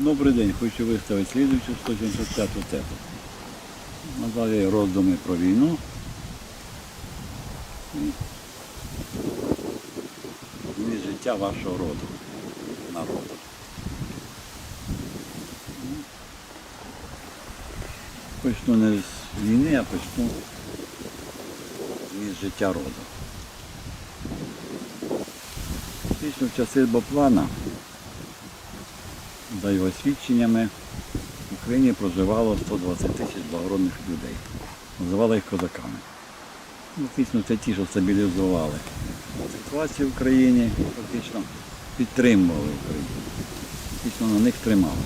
Добрий день, хочу виставити слідуючу 175 тему. Назвали роздуми про війну. І життя вашого роду, народу. Почну не з війни, а почну зміст життя роду. Фактично в часи Боплана за його свідченнями, в Україні проживало 120 тисяч благородних людей. Називали їх козаками. Ну, Фактично це ті, що стабілізували ситуацію в Україні, фактично підтримували Україну. Фактично на них тримали.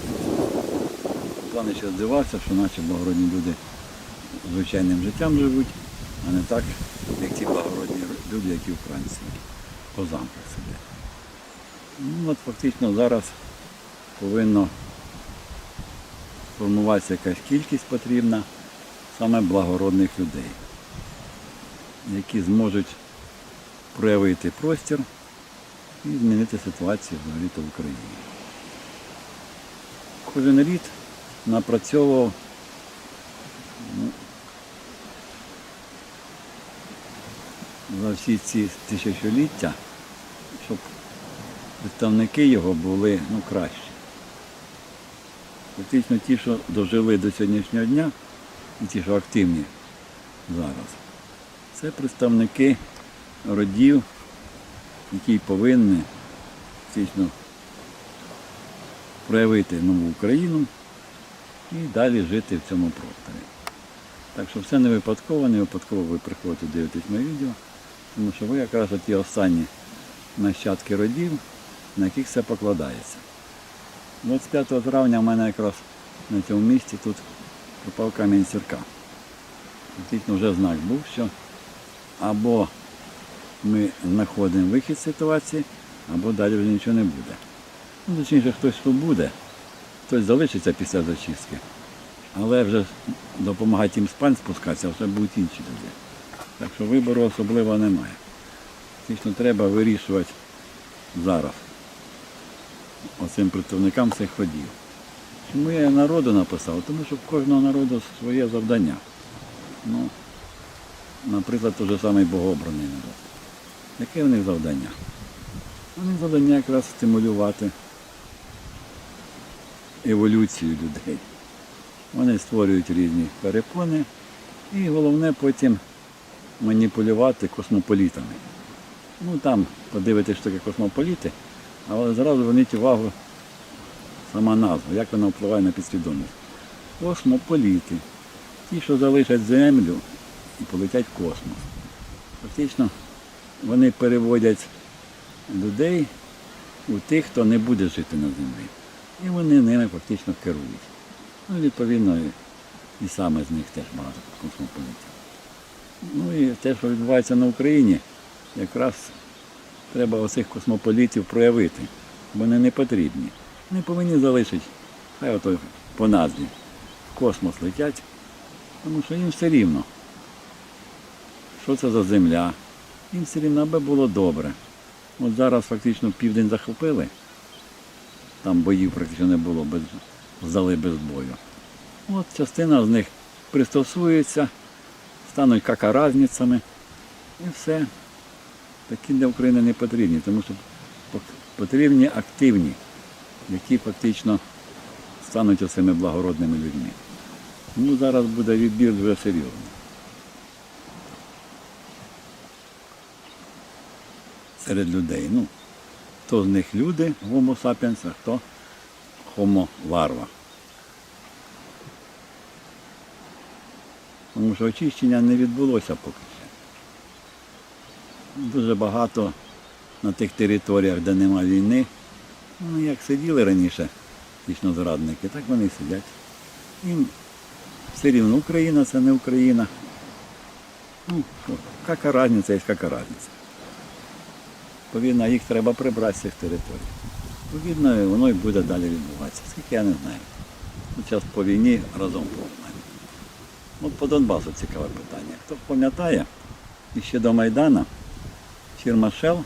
Плани ще здивався, що наші благородні люди звичайним життям живуть, а не так, як ті благородні люди, які в Франції, по замках сидять. Ну, от фактично зараз повинно формуватися якась кількість потрібна саме благородних людей, які зможуть проявити простір і змінити ситуацію взагалі в Україні. Кожен рід напрацьовував ну, за всі ці тисячоліття, щоб представники його були ну, кращі. Фактично ті, що дожили до сьогоднішнього дня, і ті, що активні зараз, це представники родів, які повинні фактично проявити нову Україну і далі жити в цьому просторі. Так що все не випадково, не випадково ви приходите дивитесь моє відео, тому що ви якраз ті останні нащадки родів, на яких все покладається. 25 травня в мене якраз на цьому місці тут пропав камінь сірка. Фактично вже знак був, що або ми знаходимо вихід з ситуації, або далі вже нічого не буде. Ну, точніше, хтось тут буде, хтось залишиться після зачистки, але вже допомагати їм спань спускатися, вже будуть інші люди. Так що вибору особливо немає. Фактично треба вирішувати зараз оцим представникам цих ходів. Чому я народу написав? Тому що в кожного народу своє завдання. Ну, наприклад, той же самий богообраний народ. Яке в них завдання? У них завдання якраз стимулювати еволюцію людей. Вони створюють різні перепони і головне потім маніпулювати космополітами. Ну там подивитись, що таке космополіти, але зразу зверніть увагу сама назва, як вона впливає на підсвідомість. Космополіти. Ті, що залишать землю і полетять в космос. Фактично вони переводять людей у тих, хто не буде жити на землі. І вони ними фактично керують. Ну, відповідно, і, саме з них теж багато космополітів. Ну і те, що відбувається на Україні, якраз треба оцих космополітів проявити. Вони не потрібні. Вони повинні залишити, хай ото по назві, в космос летять, тому що їм все рівно. Що це за земля? Їм все рівно, аби було добре. От зараз фактично південь захопили, там боїв практично не було, без, здали без бою. От частина з них пристосується, стануть какаразницями і все. Такі для України не потрібні, тому що потрібні активні, які фактично стануть оцими благородними людьми. Ну, зараз буде відбір вже серйозний. Серед людей. Ну, хто з них люди, Homo sapiens, а хто Homo larva. Тому що очищення не відбулося поки. Дуже багато на тих територіях, де нема війни. Ну, як сиділи раніше фактично зрадники, так вони сидять. Їм все рівно Україна це не Україна. Ну, яка разниця, є яка разниця. Відповідно, їх треба прибрати з цих територій. Відповідно, воно і буде далі відбуватися. Скільки я не знаю. Ну, Зараз по війні разом поговоримо. От по Донбасу цікаве питання. Хто пам'ятає, ще до Майдана фірма Shell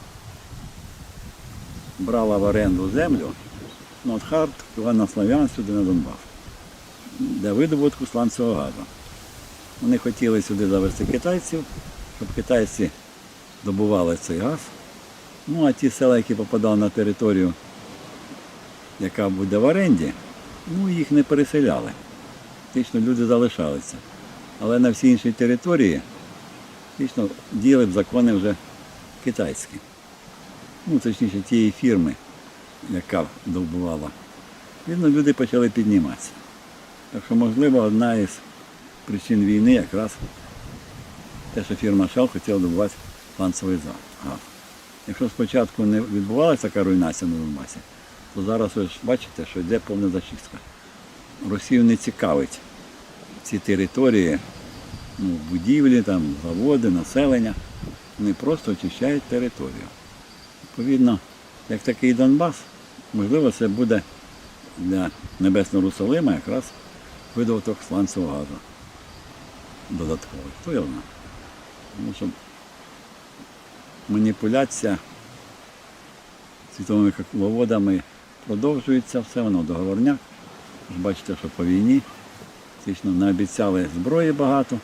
брала в оренду землю Нотхарт, Івано-Славян, сюди на Донбас, для видобутку сланцевого газу. Вони хотіли сюди завести китайців, щоб китайці добували цей газ. Ну а ті села, які попадали на територію, яка буде в оренді, ну їх не переселяли. Фактично люди залишалися. Але на всій іншій території фактично діяли б закони вже китайські. Ну, точніше, тієї фірми, яка добувала. Відно, люди почали підніматися. Так що, можливо, одна із причин війни якраз те, що фірма Shell хотіла добувати сланцевий за- газ. Якщо спочатку не відбувалася така руйнація на Донбасі, то зараз ви ж бачите, що йде повна зачистка. Росію не цікавить ці території, ну, будівлі, там, заводи, населення. Вони просто очищають територію. Відповідно, як такий Донбас, можливо, це буде для Небесного Русалима якраз видобуток сланцевого газу додатковий. Хто його знає? Тому що маніпуляція світовими кукловодами продовжується, все воно договорняк. Бачите, що по війні фактично наобіцяли зброї багато,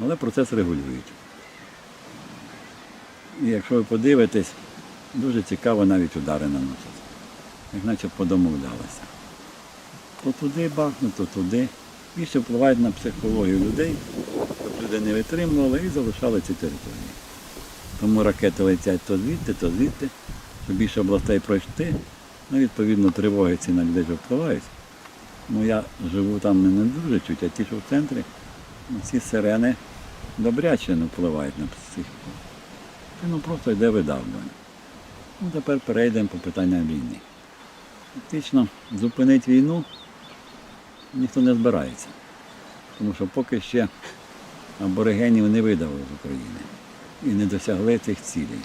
але процес регулюють. І якщо ви подивитесь, дуже цікаво навіть удари наносять. Як наче подомовлялися. То туди бахнуть, то туди. Більше впливають на психологію людей, щоб люди не витримували і залишали ці території. Тому ракети летять то звідти, то звідти, щоб більше областей пройти. Ну, відповідно, тривоги ці на людей впливають. Ну, я живу там не, не дуже чуть, а ті, що в центрі, ну, ці сирени добряче впливають на психіку. Це ну, просто йде видавлювання. Ну, тепер перейдемо по питанням війни. Фактично, зупинити війну ніхто не збирається. Тому що поки ще аборигенів не видали з України і не досягли цих цілей.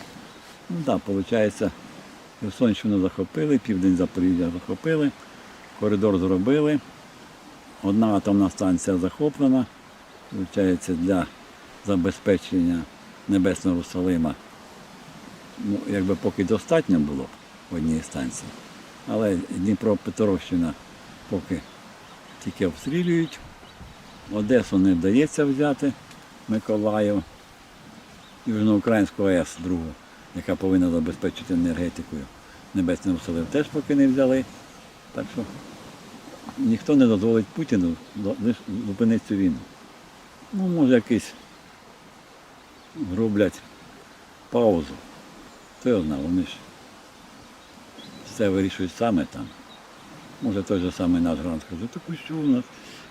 Ну так, виходить, Херсонщину захопили, південь Запоріжжя захопили, коридор зробили. Одна атомна станція захоплена, виходить, для забезпечення Небесного Русалима. Ну, якби поки достатньо було в одній станції. Але Дніпропетровщина поки тільки обстрілюють. Одесу не вдається взяти, Миколаїв, Южноукраїнську АЕС другу, яка повинна забезпечити енергетикою. Небесний Русалим теж поки не взяли. Так що ніхто не дозволить Путіну зупинити цю війну. Ну, може, якийсь роблять паузу. Знає, вони ж все вирішують саме там. Може той же самий наш грант скаже, так що у нас?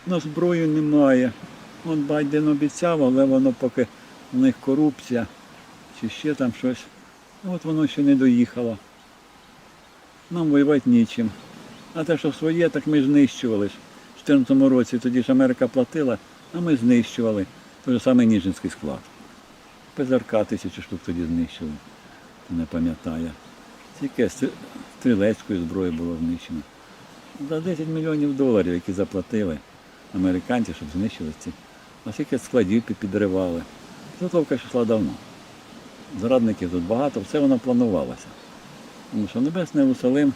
У нас зброї немає. От Байден обіцяв, але воно поки у них корупція чи ще там щось. От воно ще не доїхало. Нам воювати нічим. А те, що своє, так ми знищували. В 2014 році тоді ж Америка платила, а ми знищували. Той же самий Ніжинський склад. ПЗРК тисячу штук тоді знищили, не пам'ятає. Тільки стрі- стрілецької зброї було знищено. За 10 мільйонів доларів, які заплатили американці, щоб знищили ці. А скільки складів підривали. Підготовка йшла давно. Зрадників тут багато, все воно планувалося. Тому що Небесний Єрусалим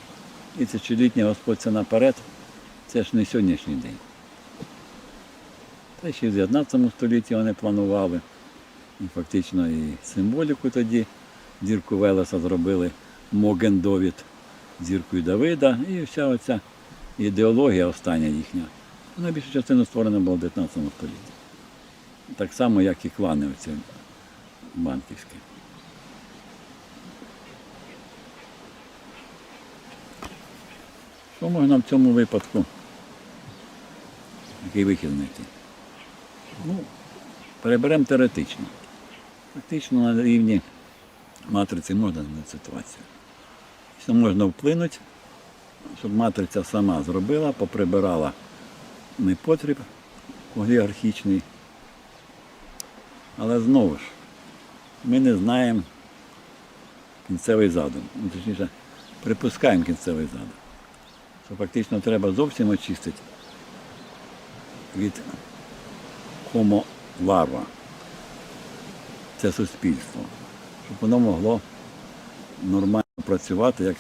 і тисячолітня Господь це наперед, це ж не сьогоднішній день. Та ще в 19 столітті вони планували. І фактично і символіку тоді зірку Велеса зробили Моген Довід зіркою Давида. І вся оця ідеологія остання їхня. Вона більшу частину створена була в 19 столітті. Так само, як і клани оці банківські. Що можна в цьому випадку? Який вихід знайти? Ну, переберемо теоретично. Фактично на рівні матриці можна змінити ситуацію. Що можна вплинути, щоб матриця сама зробила, поприбирала непотріб олігархічний. Але знову ж, ми не знаємо кінцевий задум. Ну, Точніше, припускаємо кінцевий задум. Що фактично треба зовсім очистити від larva. Це суспільство, щоб воно могло нормально працювати як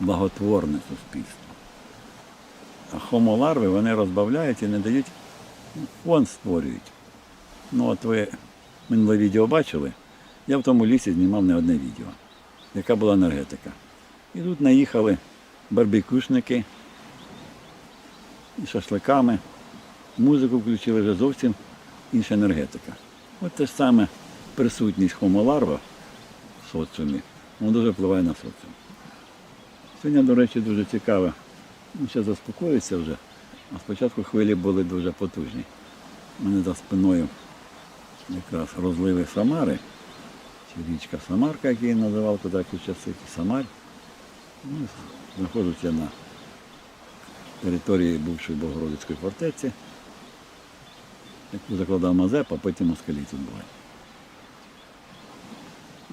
благотворне суспільство. А хомоларви вони розбавляють і не дають фон створюють. Ну от ви минуле відео бачили. Я в тому лісі знімав не одне відео, яка була енергетика. І тут наїхали барбекюшники і шашликами. Музику включили вже зовсім інша енергетика. От те ж саме присутність хомоларва соціумі, воно дуже впливає на соціум. Сьогодні, до речі, дуже цікаво. Ну, ще заспокоюється вже, а спочатку хвилі були дуже потужні. У мене за спиною якраз розливи Самари, чи річка Самарка, як її називав тоді часи, Самарь. Ну, знаходжуся на території бувшої Богородицької фортеці, яку закладав Мазеп, а потім москалі тут були.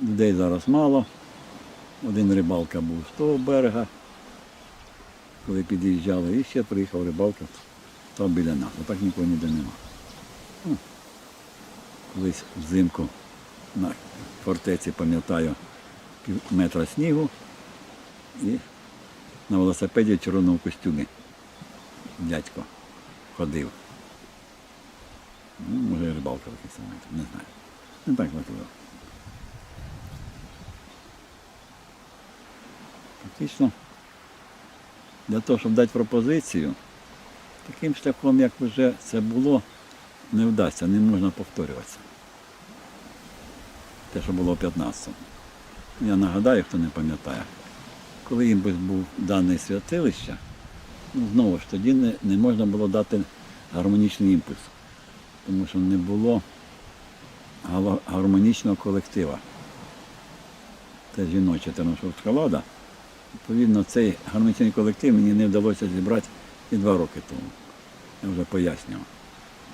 Людей зараз мало. Один рибалка був з того берега, коли під'їжджали, і ще приїхав рибалка, став біля нас. А так нікого ніде нема. Ну, колись взимку на фортеці, пам'ятаю, пів метра снігу і на велосипеді в червоному костюмі дядько ходив. Ну, може, рибалка в якийсь не знаю. Не так важливо. Фактично, для того, щоб дати пропозицію, таким шляхом, як вже це було, не вдасться, не можна повторюватися. Те, що було в 15-му. Я нагадаю, хто не пам'ятає, коли їм був даний святилище, ну, знову ж тоді не, не можна було дати гармонічний імпульс, тому що не було гармонічного колектива. Це жіноча терношовська влада. Відповідно, цей гармонічний колектив мені не вдалося зібрати і два роки тому. Я вже пояснював.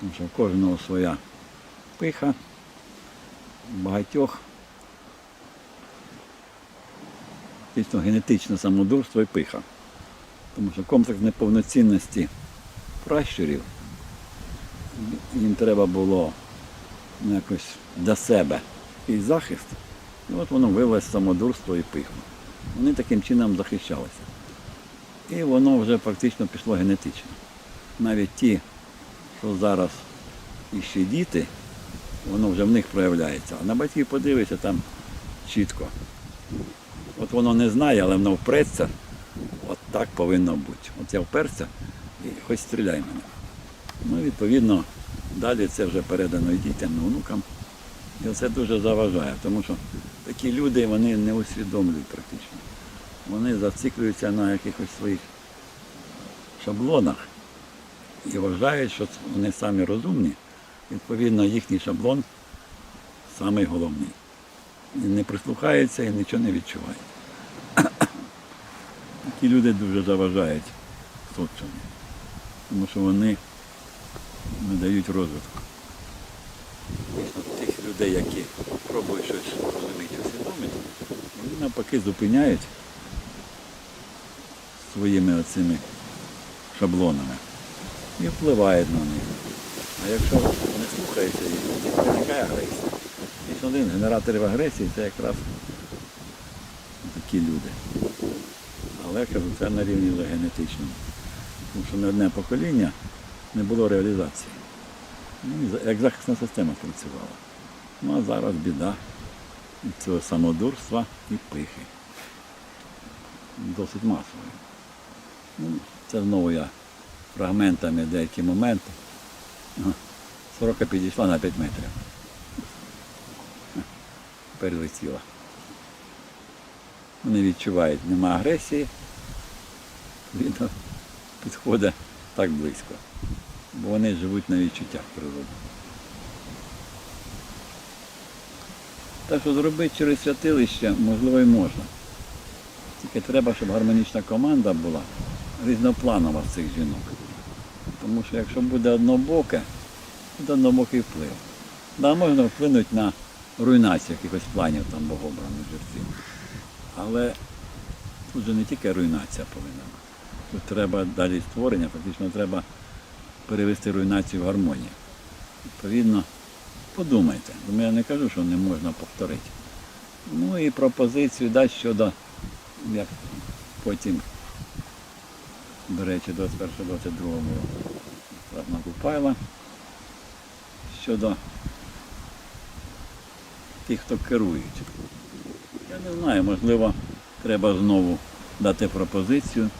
Тому що в кожного своя пиха, багатьох фактично генетичне самодурство і пиха. Тому що комплекс неповноцінності пращурів, їм треба було якось для себе і захист. І от воно вилилось самодурство і пиху. Вони таким чином захищалися. І воно вже фактично пішло генетично. Навіть ті, що зараз іще діти, воно вже в них проявляється. А на батьків подивися там чітко. От воно не знає, але воно впреться. От так повинно бути. От я вперся і хоч стріляй мене. Ну, відповідно, далі це вже передано і дітям, і онукам. І це дуже заважає, тому що такі люди вони не усвідомлюють практично. Вони зациклюються на якихось своїх шаблонах і вважають, що вони самі розумні. Відповідно, їхній шаблон самий головний. І не прислухаються і нічого не відчувають. Такі люди дуже заважають соціумі, тому що вони не дають розвитку. Тих людей, які пробують щось розуміти, усвідомити, вони навпаки зупиняють своїми оцими шаблонами і впливають на них. А якщо не слухаються їх, виникає агресія. І один з генераторів агресії це якраз такі люди. Але кажу, це на рівні генетичному. Тому що не одне покоління не було реалізації. Ну, як захисна система працювала. Ну а зараз біда від цього самодурства і пихи. Досить масовою. Ну, це знову я фрагментами деякі моменти. Сорока підійшла на 5 метрів. Перелетіла. Вони відчувають, нема агресії, він підходить так близько. Бо вони живуть на відчуттях природи. Так що зробити через святилище можливо і можна. Тільки треба, щоб гармонічна команда була різнопланова цих жінок. Тому що якщо буде однобоке, буде однобокий вплив. Да, можна вплинути на руйнацію якихось планів там богообраних жерців. Але тут же не тільки руйнація повинна бути. Тут треба далі створення, фактично треба перевести руйнацію в гармонію. Відповідно, подумайте. Тому я не кажу, що не можна повторити. Ну і пропозицію дасть щодо, як потім до речі, 21-22 Ладно, Купайла. Щодо тих, хто керують. Я не знаю, можливо, треба знову дати пропозицію,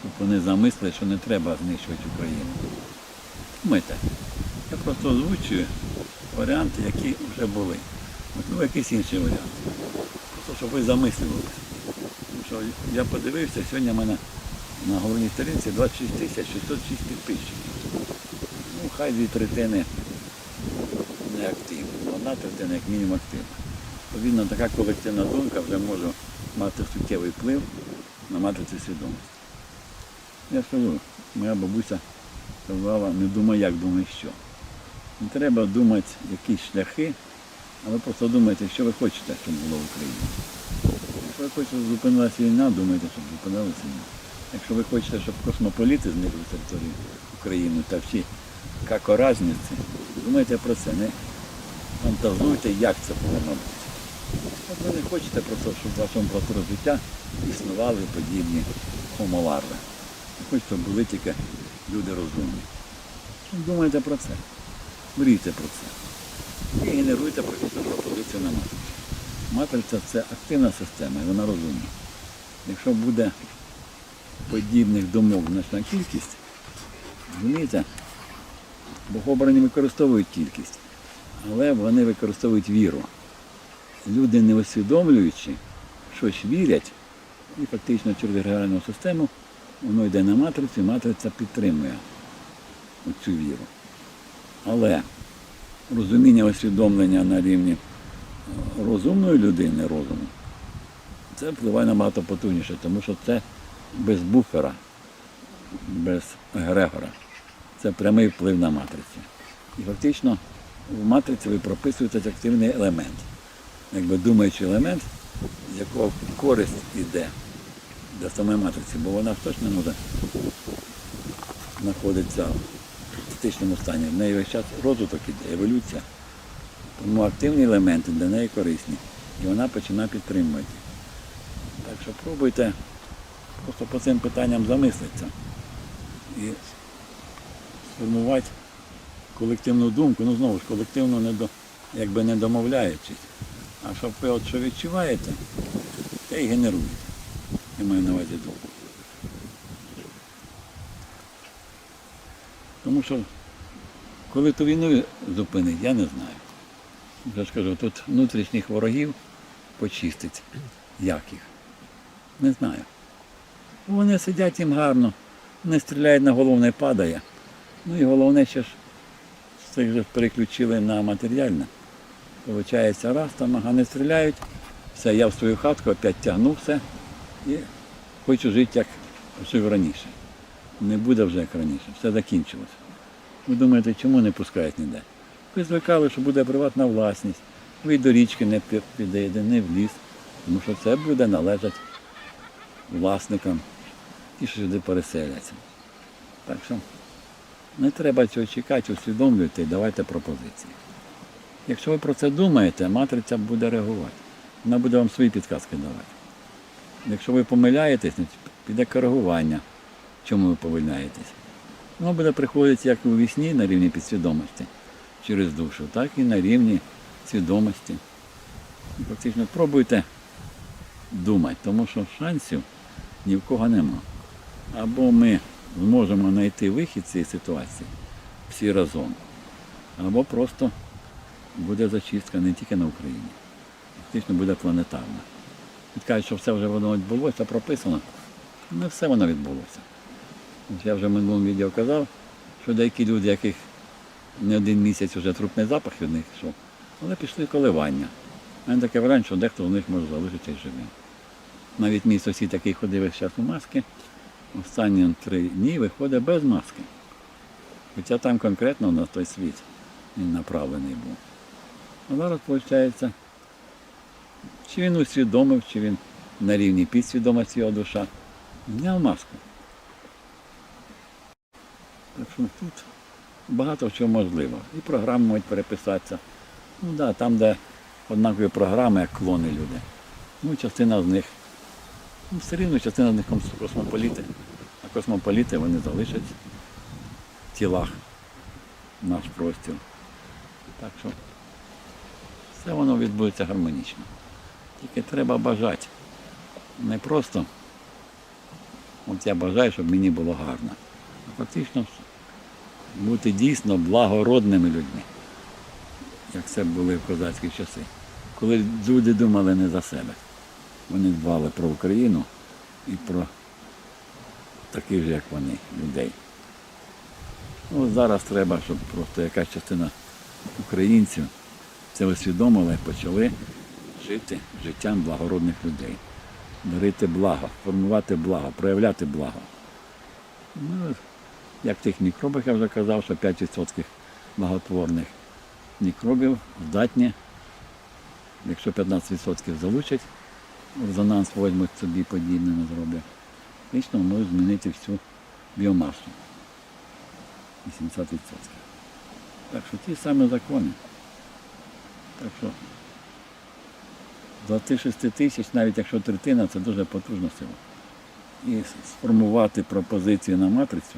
щоб вони замислили, що не треба знищувати Україну. Думайте, я просто озвучую варіанти, які вже були. Можливо, якийсь інший варіант. Просто щоб ви замислювалися. Тому що я подивився, сьогодні в мене на головній сторінці 26 тисяч 606 підписчиків. Ну, хай дві третини не активні. Одна третина як мінімум активна. Відповідно, така колективна думка вже може мати суттєвий вплив на матрицю свідомості. Я скажу, моя бабуся казала, не думай як, думай що. Не треба думати якісь шляхи, але просто думайте, що ви хочете, щоб було в Україні. Якщо ви хочете, щоб зупинилася війна, думайте, щоб зупинилася війна. Якщо ви хочете, щоб космополіти зникли з території України та всі какоразниці, думайте про це, не фантазуйте, як це повинно бути. От ви не хочете просто, щоб в вашому просторі життя існували подібні хомоларви. Ви хочете, щоб були тільки люди розумні. Думайте про це. Мрійте про це. І генеруйте практично пропозицію на матрицю. Матриця це активна система, і вона розумна. Якщо буде подібних думок значна кількість, розумієте, богообрані використовують кількість, але вони використовують віру. Люди, не усвідомлюючи, щось вірять, і фактично через егрегіальну систему воно йде на матрицю, і матриця підтримує цю віру. Але розуміння усвідомлення на рівні е, розумної людини розуму, це впливає набагато потужніше, тому що це без буфера, без егрегора. Це прямий вплив на матрицю. І фактично в матриці ви прописуєте активний елемент. Якби думаючий елемент, з якого користь йде для самої матриці, бо вона точно може знаходитися в статичному стані. В неї весь час розвиток іде, еволюція. Тому активні елементи для неї корисні. І вона починає підтримувати. Так що пробуйте просто по цим питанням замислитися і сформувати колективну думку, ну знову ж колективно не до, якби не домовляючись. А щоб ви от що відчуваєте, те і генеруєте. Я маю на увазі думку. Тому що коли ту війну зупинить, я не знаю. Я ж тут внутрішніх ворогів почистить. Як їх? Не знаю. Вони сидять їм гарно, не стріляють на голову, не падає. Ну і головне, що ж з цих же переключили на матеріальне. Получається, раз там, ага, не стріляють, все, я в свою хатку опять тягну все і хочу жити, як жив раніше. Не буде вже як раніше, все закінчилося. Ви думаєте, чому не пускають ніде? Ви звикали, що буде приватна власність, ви й до річки не пі- підійде, не в ліс, тому що це буде належати власникам і що сюди переселяться. Так що не треба цього чекати, усвідомлюйте і давайте пропозиції. Якщо ви про це думаєте, матриця буде реагувати. Вона буде вам свої підказки давати. Якщо ви помиляєтесь, піде коригування, чому ви помиляєтесь. Воно буде приходити як у вісні на рівні підсвідомості через душу, так і на рівні свідомості. І Фактично пробуйте думати, тому що шансів ні в кого нема. Або ми зможемо знайти вихід цієї ситуації всі разом, або просто буде зачистка не тільки на Україні, фактично буде планетарна. Кажуть, що все вже воно відбулося, прописано. Не все воно відбулося. Я вже в минулому відео казав, що деякі люди, яких не один місяць вже трупний запах від них йшов, але пішли коливання. У мене таке враження, що дехто з них може залишитися живим. Навіть мій сусід, який ходив час у маски, останні три дні виходить без маски. Хоча там конкретно на той світ він направлений був. А зараз виходить, чи він усвідомив, чи він на рівні підсвідомості його душа, зняв маску. Так що тут багато чому можливо. І програми можуть переписатися. Ну так, да, там, де однакові програми, як клони люди. Ну, частина з них, ну, все рівно частина з них космополіти, а космополіти вони залишать в тілах наш простір. Так що все воно відбудеться гармонічно. Тільки треба бажати. Не просто от я бажаю, щоб мені було гарно. А фактично бути дійсно благородними людьми, як це були в козацькі часи. Коли люди думали не за себе. Вони дбали про Україну і про таких же, як вони, людей. Ну, зараз треба, щоб просто якась частина українців це усвідомила і почали жити життям благородних людей. Дарити благо, формувати благо, проявляти благо. Ну, як тих мікробах я вже казав, що 5% благотворних мікробів здатні, якщо 15% залучать, резонанс возьмуть собі подібними зроблять, фактично можуть змінити всю біомасу. 80%. Так що ті самі закони. Так що з 26 тисяч, навіть якщо третина, це дуже потужна сила. І сформувати пропозиції на матрицю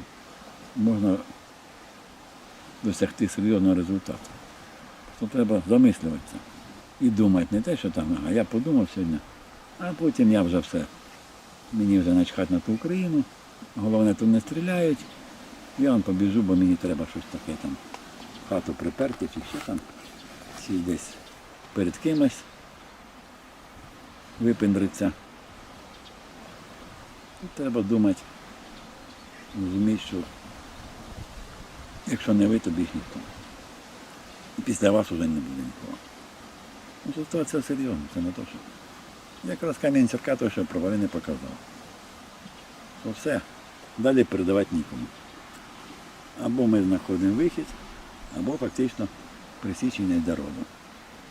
можна досягти серйозного результату. То треба замислюватися і думати не те, що там, а я подумав сьогодні, а потім я вже все. Мені вже начхати на ту Україну, головне тут не стріляють, я вам побіжу, бо мені треба щось таке там, хату приперти чи ще там, чи десь перед кимось випендриться. Тут треба думати, розуміти, що якщо не ви, то більш ніхто. І після вас вже не буде нікого. Ну, ситуація серйозна, це не то, що. Якраз камінь церка той, що провали не показав. То все, далі передавати нікому. Або ми знаходимо вихід, або фактично присічення йде роду.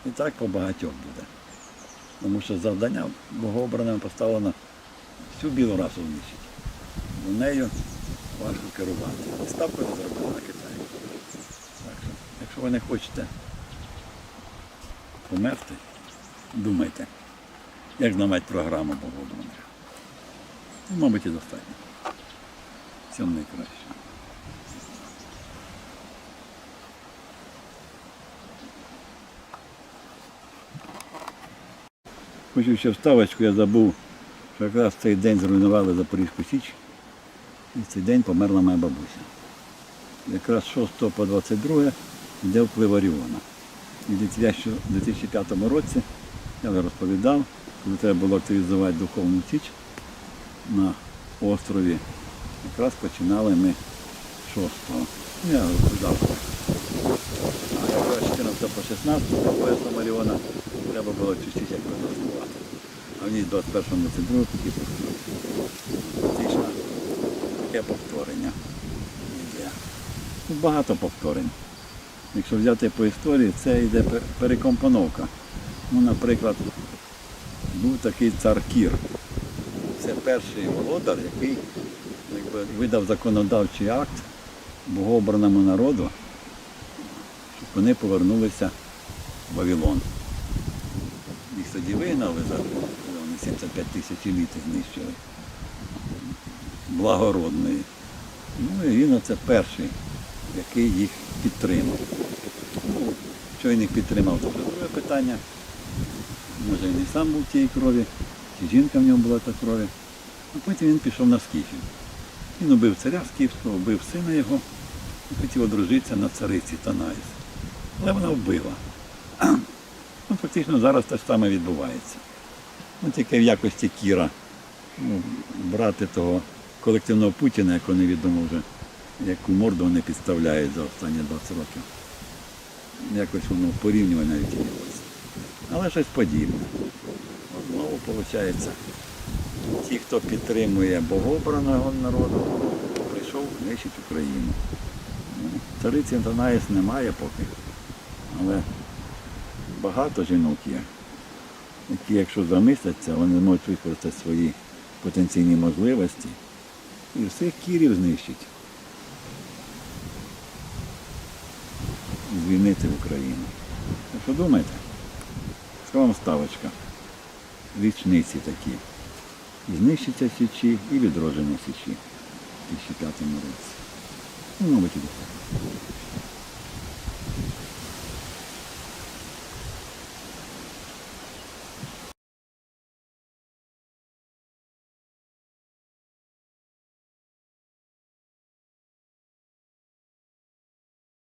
І так по багатьох буде. Тому що завдання богообраним поставлено всю білу расу знищити. Бо нею важко керувати. І ставку не зробили на Китай. Так що, якщо ви не хочете померти, думайте, як знамати програму богообраних. Ну, мабуть, і достатньо. Всього найкраще. Хочу ще вставочку, я забув, що якраз цей день зруйнували Запорізьку Січ. І в цей день померла моя бабуся. Якраз 6 по 22 йде вплив Оріона. І в 2005 році я вже розповідав, коли треба було активізувати духовну січ на острові. Якраз починали ми 6-го. Ну, Я розповідав. А якраз 14 по 16 по поясом Оріона треба було чуть-чуть розвивати. А в ній 21 22 такі фактично таке повторення. Ну, Багато повторень. Якщо взяти по історії, це йде пе- перекомпоновка. Ну, наприклад, був такий цар Кір. Це перший володар, який якби, видав законодавчий акт богообраному народу, щоб вони повернулися в Вавилон. Їх тоді вигнали за вони 75 тисяч еліт знищили. Благородної. Ну і він це перший, який їх підтримав. Ну, що він їх підтримав, це друге питання. Може він і сам був тієї крові, чи жінка в нього була та крові. А потім він пішов на Скіфію. Він убив царя Скіфського, вбив сина його і хотів одружитися на цариці Танаїс. Але вона вбила. Ну, фактично зараз те ж саме відбувається. Ну, тільки в якості Кіра, ну, брати того колективного Путіна, як вони відомо вже, яку морду вони підставляють за останні 20 років. Якось воно порівнювати навіть. Але щось подібне. От Знову виходить, ті, хто підтримує богообраного народу, прийшов знищити Україну. Ну, Цариці Антонаїс немає поки, але багато жінок є, які, якщо замисляться, вони можуть використати свої потенційні можливості і всіх кірів знищить. Звільнити Україну. Що думайте, вам ставочка? Річниці такі. І знищиться січі і відродження січі. 2005 році. Ну, мабуть, і.